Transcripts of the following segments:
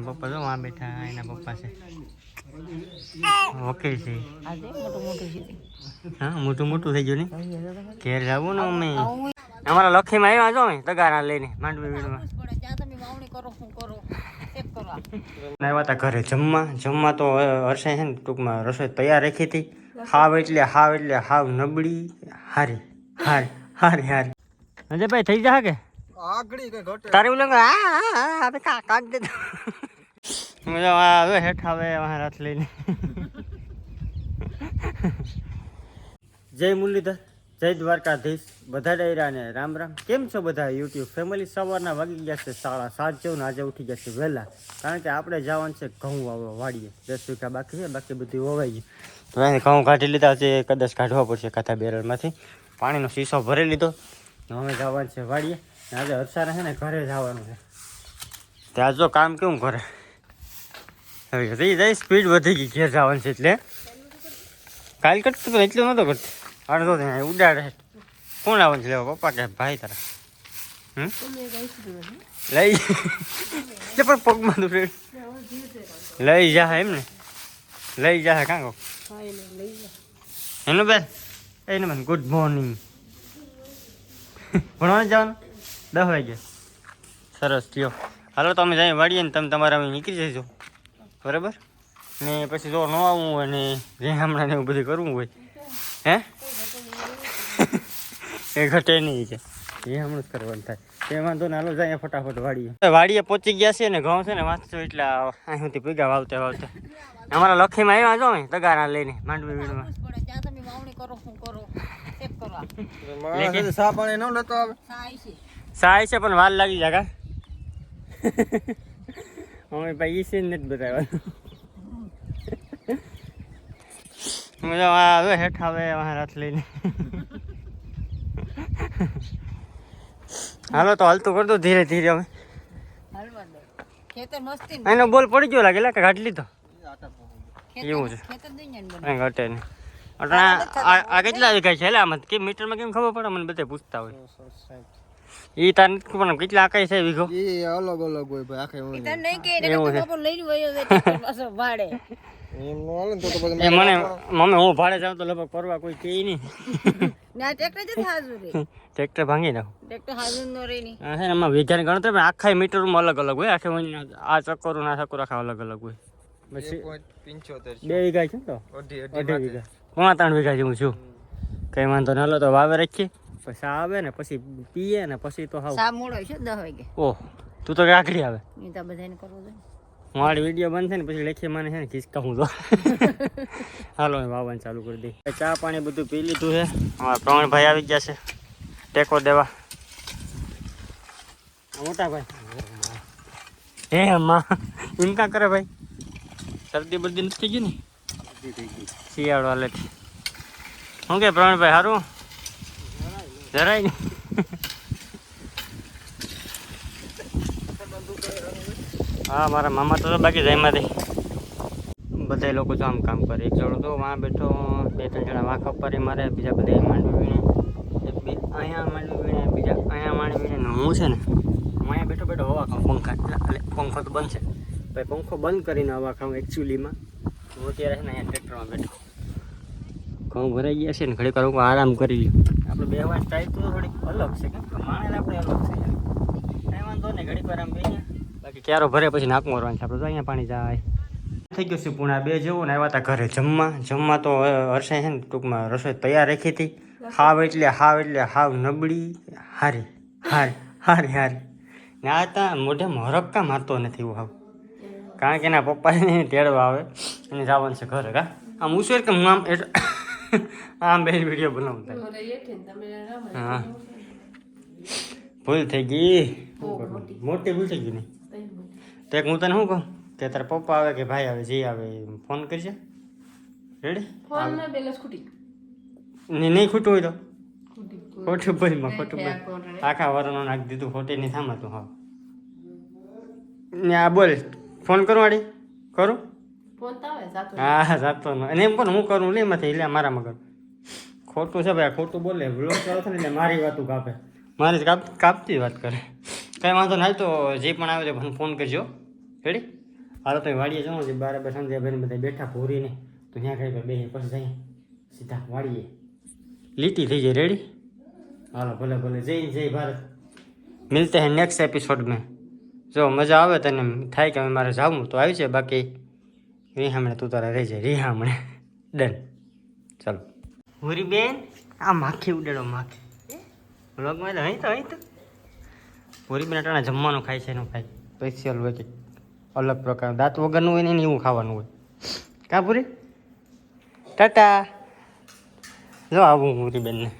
પપ્પા તો આ બેઠા એના પપ્પા છે ઓકે છે હા મોટું મોટું થઈ ગયું ને ઘેર જવું ને અમે અમારા લખીમાં આવ્યા છો અમે તગારા લઈને માંડવી વીડમાં આવ્યા હતા ઘરે જમવા જમવા તો હર્ષે છે ને ટૂંકમાં રસોઈ તૈયાર રાખી હતી હાવ એટલે હાવ એટલે હાવ નબળી હારી હારી હારી હારી અજયભાઈ થઈ જા કે આગળી કઈ ઘટે તારે કે, આ આ, દે મજા આવે હેઠ આવે હાથ લઈને. જય મુરલીધર, જય દ્વારકાધીશ, બધા ડાયરાને રામ રામ. કેમ છો બધા? યુટ્યુબ ફેમિલી સવારના વાગી ગયા છે સાડા સાત જેવું આજે ઉઠી ગયા છે વહેલા. કારણ કે આપણે જવાનું છે ઘઉં વાવવા વાડીએ. દસ વીઘા બાકી છે, બાકી બધું વવાઈ ગયું. તો એને ઘઉં કાઢી લીધા છે કદાચ કાઢવા પડશે કાથા બેરલમાંથી. પાણીનો શીશો ભરી લીધો. અમે જવાનું છે વાડીએ. આજે હર્ષાને છે ને ઘરે જવાનું છે. ત્યાં જો કામ કેવું કરે? હવે જઈ જાય સ્પીડ વધી ગઈ ઘેર જવાનું છે એટલે. કાલ કરતો તો એટલું નહોતો કરતો. અડધો થાય ઉડાડે. કોણ આવવાનું છે? લેવા પપ્પા કે ભાઈ તારા. હમ? લઈ પણ પગમાં તો લઈ જા એમ ને. લઈ જા કાં કહો એનું બેન. એને મને ગુડ મોર્નિંગ ભણવા જવાનું? દસ વાગે સરસ, થયો. હાલો તમે જાય વાળીએ ને તમે તમારા નીકળી જજો બરાબર? ને પછી જો ન આવવું હોય ને જે હમણાં ને એવું બધું કરવું હોય હે? એ ઘટે નહીં છે એ હમણાં જ કરવાનું થાય. તે વાંધો ને હાલો જાય ફટાફટ વાડીએ. વાડીએ પહોંચી ગયા છે ને ઘઉં છે ને વાંચતો એટલે અહીં સુધી પીગા વાવતે વાવતે. અમારા લખીમાં આવ્યા છો ને તગારા લઈને માંડવી વીડમાં જ પડે ત્યાં તમે વાવણી કરો શું કરો ચેક કરો. માણસ સા પાણી ન લેતો આવે. સાઈ છે. પણ વાર લાગી જાય અમે ભાઈ ઈ સીન નથી બતાવ્યો મજા આવે હેઠ આવે હાથ લઈને હાલો તો હાલતું કરતો ધીરે ધીરે હવે હાલવા દો ખેતર મસ્તી એનો બોલ પડી ગયો લાગે કે ઘાટ લીધો એવું છે. ઘટે નહીં આ આ કેટલા વીઘા છે એટલે આમાં કે મીટરમાં કેમ ખબર પડે મને બધા પૂછતા હોય એ તાર ને કેટલા કઈ છે વીઘો એ અલગ અલગ હોય ભાઈ આખે ઈ તને નહીં કહે એવું છે. ને બપોર લઈને વયો જાય ટ્રેક્ટર પાછો ભાડે. એ મને મમ્મી હું ભાડે જાઉં તો લગભગ પરવા કોઈ કહે નહીં. ને ટ્રેક્ટર જ હાજર રે? ટ્રેક્ટર ભાંગી નાખું. ટ્રેક્ટર હાજર નો રે ની. આ એમાં વીઘાની ગણતરી પણ આખા મીટરમાં અલગ અલગ હોય. આખે આ ચક્કરો ના ચક્કરો આખા અલગ અલગ હોય. પછી બે વીઘા છે તો? અઢી વીઘા. પોણા ત્રણ વીઘા જેવું છું. કઈ વાંધો ના લો તો વાવે રાખીએ. પછી આ આવે ને પછી પીએ ને પછી તો હાવ. સા મોડો છે 10 વાગે. ઓહ તું તો કાકડી આવે. એ તો બધાને કરવો જોઈએ. મારી વીડિયો બંધ થાય ને પછી લેખી મને છે ને ખિસકા હું તો. હાલો હું વાવવાનું ચાલુ કરી દઈ ચા પાણી બધું પી લીધું છે. અમારા પ્રવણભાઈ આવી ગયા છે. ટેકો દેવા. મોટા ભાઈ. હે અમ્મા. એમ કાં કરે ભાઈ? શરદી બરદી નથી થઈ ગઈ ને? શિયાળો હાલે. શું કે પ્રવણભાઈ સારું જરાય હા, મારા મામા તો બાકી જયમાંથી બધા લોકો જો આમ કામ કરે. એક જણો તો વાં બેઠો, બે ત્રણ જણા વાંખ ઉપર મારે, બીજા બધા માંડવી વીણે. અહીંયા માંડવી વીણે, બીજા અહીંયા માંડવી વીણે. હું છે ને, હું અહીંયા બેઠો બેઠો હવા ખાઉં, પંખા, એટલે પંખો તો બંધ છે. ભાઈ પંખો બંધ કરીને હવા ખાઉં એકચ્યુઅલીમાં હું અત્યારે છે ને અહીંયા ટ્રેક્ટરમાં બેઠો. ઘઉં ભરાઈ ગયા છે ને, ઘડીક વાર હું આરામ કરી લ્યો આપણે બેહવાની સ્ટાઈલ તો થોડીક અલગ છે કેમ કે માણસ આપણે અલગ છે. કાંઈ વાંધો નહીં, ઘડીક વાર આમ બેસીએ બાકી ક્યારો ભરે પછી નાક મોરવાનું છે, આપણે તો અહીંયા પાણી જાય. થઈ ગયું છે પૂણા બે જેવું ને આવ્યા હતા ઘરે જમવા. જમવા તો હર્ષે છે ને ટૂંકમાં રસોઈ તૈયાર રાખી હતી. હાવ એટલે હાવ એટલે, હાવ નબળી. હારી હારી હારી હારી. ને આ તા મોઢે મરક્કા મારતો નથી એવું હાવ. કારણ કે એના પપ્પાને તેડવા આવે. અને જવાનું છે ઘરે, કા? આમ ઉછેર કે હું આમ એટલે આમ બે વીડિયો બનાવતા હા. ભૂલ થઈ ગઈ. મોટી ભૂલ થઈ ગઈ ને? તો એક હું તને શું કહું? કે તારા પપ્પા આવે કે ભાઈ આવે જે આવે ફોન કરજે. રેડી ને નહીં ખોટું હોય તો? ખોટું ભરીમાં ખોટું ભાઈ આખા વરનો નાખી દીધું ખોટી નહીં થામતું હા. ને આ બોલ ફોન કરું વાડી કરું? હા જાતો ન અને એમ કોને હું કરું લે એમાંથી એટલે મારામાં કર ખોટું છે ભાઈ આ ખોટું બોલે વ્લોગ ચાલુ થાય ને એટલે મારી વાતું કાપે મારી કાપ કાપતી વાત કરે કાંઈ વાંધો ના હાલ તો જે પણ આવે તે મને ફોન કરજો રેડી હાલો તો વાડીએ જવાનું છે બરાબર સંજયભાઈ બધા બેઠા ભૂરીને તો ત્યાં કઈ બે પછી જઈએ સીધા વાડીએ લીટી થઈ જાય રેડી હાલો ભલે ભલે જય હિન્દ, જય ભારત મિલતે હૈ નેક્સ્ટ એપિસોડ में જો મજા આવે તને એમ થાય કે હવે મારે જાવું તો આવી છે બાકી રીહામણે તું તારા રહી જાય રીહામણે. ડન. ચાલો. હુરી બેન આ માખી ઉડેડો માખી. વ્લોગમાં તો અહીં તો અહીં તો. પૂરી બેન અટાણા જમવાનું ખાય છે એનું ખાય. સ્પેશિયલ હોય કે અલગ પ્રકાર દાંત વગરનું હોય ને એને એવું ખાવાનું હોય. કા પૂરી? ટાટા. જો આવું પૂરી બેનને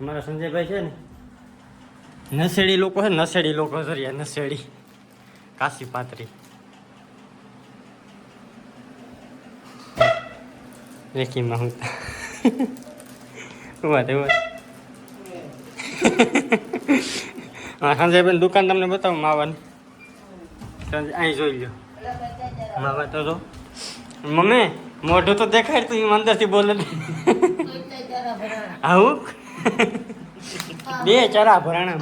અમારા સંજયભાઈ છે ને નસેડી લોકો છે નસેડી લોકો સરિયા નસેડી કાશી પાત્રી. રેકીમાં હું ઊભા થયો હા બેન દુકાન તમને બતાવું માવાની સાંજે અહીં જોઈ લો માવા તો જો મમ્મી મોઢું તો દેખાય તું અંદરથી બોલે આવું બે ચરા ભરાણા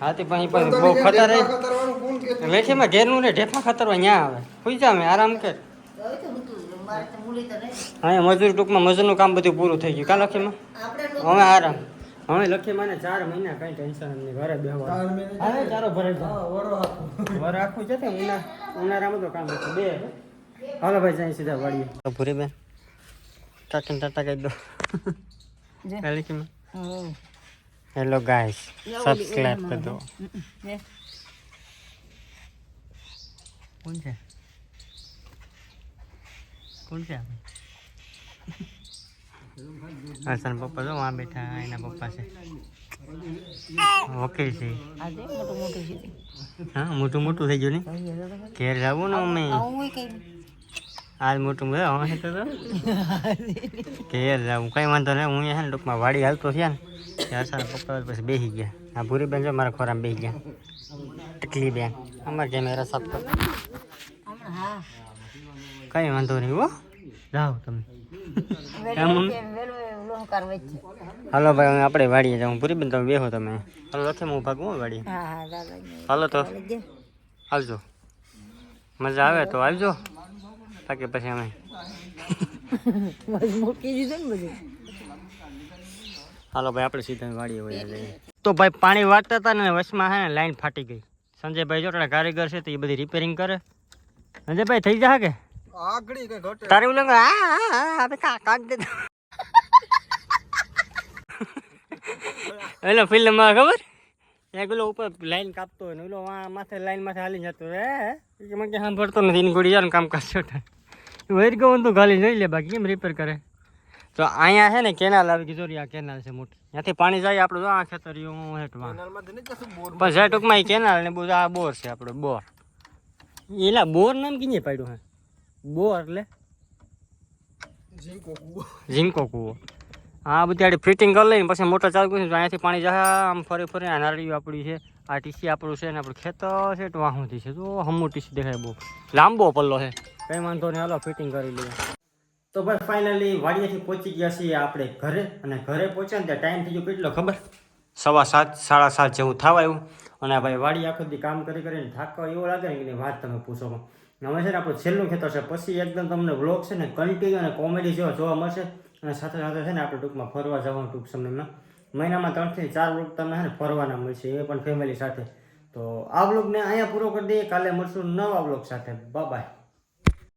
હા તે પછી પછી બહુ ખતર લેખીમાં ઘેરનું ને ઢેફા ખતરવા ન્યા આવે સુઈ જા મેં આરામ કર હવે તો હતું મારે તો મૂડી તો નહીં અહીંયા મજૂર ટૂંકમાં મજૂરનું કામ બધું પૂરું થઈ ગયું. કા લખીમાં? હવે આરામ. હવે લખીમાં મને ચાર મહિના કઈ ટેન્શન નહીં ઘરે બેહવા હવે ચારો ભરાઈ વરો આખું વર આખું છે તે ઉના ઉનાળામાં તો કામ હતું બે હાલો ભાઈ જાય સીધા વાળીએ ભૂરી બેન ટાટા ટાટા કહી દો. જે. લખીમાં. હેલો ગાઈસ સબસ્ક્રાઇબ કરી દો. કોણ છે? કોણ છે હસન પપ્પા તો વાં બેઠા એના પપ્પા છે. વકીલ છે. હા મોટું મોટું થઈ ગયું ને? ઘેર જવું ને અમે? આજ મોટું બધા હવે તો તો? ઘેર જવું કઈ વાંધો નહીં હું અહીંયા ને ટૂંકમાં વાડી હાલતો છે ને ત્યાં સારા પપ્પા પછી બેસી ગયા. આ ભૂરી બેન જો મારા ખોરામાં બેસી ગયા. ટકલી બેન અમારે કેમેરા સાફ કરતા હા. કઈ વાંધો નહીં હો. જાઓ તમે. વેલું મમ્મી? કે વેલું એ લોહકાર વચ્ચે હાલો ભાઈ હવે આપણે વાડીએ જાઉં. પૂરી બેન તમે બેહો તમે. હાલો લખે હું ભાગું હો વાડીએ. હા હા દાદા હાલો તો. જે. આવજો મજા આવે તો આવજો. બાકી પછી અમે. મૂકી દીધું ને બધું. હાલો ભાઈ આપણે સીધા વાડીએ વયા જઈએ. તો ભાઈ પાણી વાળતા હતા ને વચમાં હે ને લાઈન ફાટી ગઈ. સંજયભાઈ જોટા કારીગર છે તો એ બધી રિપેરિંગ કરે. સંજયભાઈ થઈ જા કે? આગળી કઈ ઘટે તારે ઓલું આ આપણે કા કાઢ દે. ફિલ્મમાં ખબર? એક ઓલો ઉપર લાઈન કાપતો હોય ને ઓલો આ માથે લાઈન માથે હાલી જતો હે કે મને ક્યાં સાંભળતો નથી. એની ગોળી યાર કામ કરશો વૈર ગયું તો ગાલી જોઈ લે બાકી કેમ રિપેર કરે? તો અહીંયા છે ને કેનાલ આવી ગઈ જોરી આ કેનાલ છે મોટી. ત્યાંથી પાણી જાય આપણે જો આ ખેતરીઓ હેઠમાં. તો પણ જે ટૂંકમાં એ કેનાલ ને બધું આ બોર છે આપણો બોર. એલા બોર નામ કીને પાડ્યું હે. બોર એટલે. ઝીંકો કૂવો. હા આ બધી આડી ફિટિંગ કરી લઈને પછી મોટર ચાલુ કરીશું. અહીંયાથી પાણી જાય આમ ફરી ફરી આ નારળીઓ આપણી છે આ ટીસી આપણું છે ને આપણું ખેતર છે તો વાહુંથી છે. તો હમું ટીસી દેખાય બહુ. લાંબો પલ્લો છે. કંઈ વાંધો નહીં હાલો ફિટિંગ કરી લઈએ. તો ભાઈ ફાઇનલી વાડિયાથી પહોંચી ગયા છીએ આપણે ઘરે. અને ઘરે પહોંચ્યા ને ત્યાં ટાઈમ થઈ ગયો કેટલો ખબર? સવા સાત સાડા સાત જેવું થવાયું અને ભાઈ વાડી આખો દી કામ કરી કરીને થાકો એવો લાગે ને કે વાત તમે પૂછો પણ. હવે છે ને આપણું છેલ્લું ખેતર છે. પછી એકદમ તમને વ્લોગ છે ને કન્ટિન્યુ અને કોમેડી જેવા જોવા મળશે. અને સાથે સાથે છે ને આપણે ટૂંકમાં ફરવા જવાનું ટૂંક સમયમાં. મહિનામાં ત્રણથી ચાર વ્લોગ તમને છે ને ફરવાના મળશે, એ પણ ફેમિલી સાથે. તો આ વ્લોગને અહીંયા પૂરો કરી દઈએ. કાલે મળશું નવા વ્લોગ સાથે. બાય